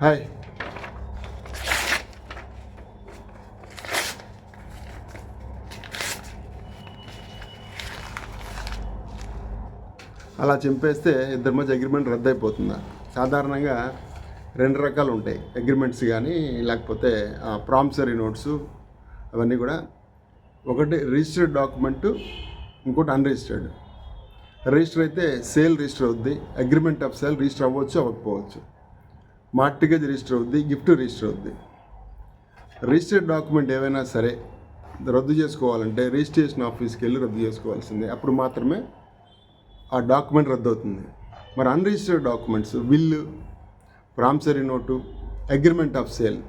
Hi. అలా చింపేస్తే ఇద్దరి మధ్య అగ్రిమెంట్ రద్దు అయిపోతుందా సాధారణంగా రెండు రకాలు ఉంటాయి. అగ్రిమెంట్స్ కానీ లేకపోతే ప్రామిసరీ నోట్స్ అవన్నీ కూడా. ఒకటి రిజిస్టర్డ్ డాక్యుమెంట్ ఇంకోటి అన్రిజిస్టర్డ్ రిజిస్టర్ అయితే సేల్ రిజిస్టర్ అవుద్ది. అగ్రిమెంట్ ఆఫ్ సేల్ రిజిస్టర్ అవ్వచ్చు అవ్వకపోవచ్చు. మార్టిగేజ్ రిజిస్టర్ అవుద్ది గిఫ్ట్ రిజిస్టర్ అవుద్ది. రిజిస్టర్డ్ డాక్యుమెంట్ ఏవైనా సరే రద్దు చేసుకోవాలంటే రిజిస్ట్రేషన్ ఆఫీస్కి వెళ్ళి రద్దు చేసుకోవాల్సిందే. అప్పుడు మాత్రమే ఆ డాక్యుమెంట్ రద్దు అవుతుంది మరి unregistered documents will promissory note agreement of sale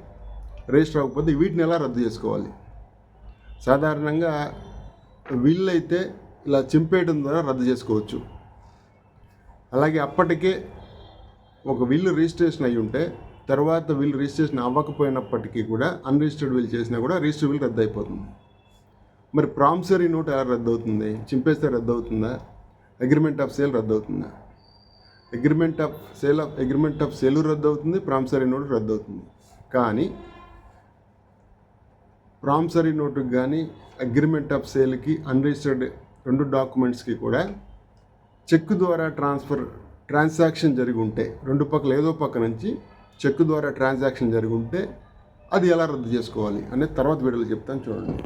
register అవ్వకపోతే వీటిని ఎలా రద్దు చేసుకోవాలి? సాధారణంగా విల్ అయితే ఇలా చింపేయడం ద్వారా రద్దు చేసుకోవచ్చు. అలాగే అప్పటికే ఒక విల్లు రిజిస్ట్రేషన్ అయి ఉంటే తర్వాత విల్ రిజిస్ట్రేషన్ అవ్వకపోయినప్పటికీ కూడా అన్రిజిస్టర్డ్ విల్ చేసినా కూడా రిజిస్టర్ విల్ రద్దు అయిపోతుంది మరి ప్రామిసరీ నోట్ ఎలా రద్దు అవుతుంది చింపేస్తే రద్దు అవుతుందా అగ్రిమెంట్ ఆఫ్ సేల్ రద్దు అవుతుందా agreement of sale of agreement of sale రద్దు అవుతుంది ప్రామిసరీ నోట్ రద్దు అవుతుంది కానీ ప్రామిసరీ నోటుకి కానీ అగ్రిమెంట్ ఆఫ్ సేల్కి అన్రిజిస్టర్డ్ రెండు డాక్యుమెంట్స్కి కూడా చెక్ ద్వారా ట్రాన్స్ఫర్ ట్రాన్సాక్షన్ జరిగి ఉంటే రెండు పక్కల ఏదో పక్క నుంచి చెక్ ద్వారా ట్రాన్సాక్షన్ జరిగి ఉంటే అది ఎలా రద్దు చేసుకోవాలి అనేది తర్వాత వీడియోలో చెప్తాను చూడండి.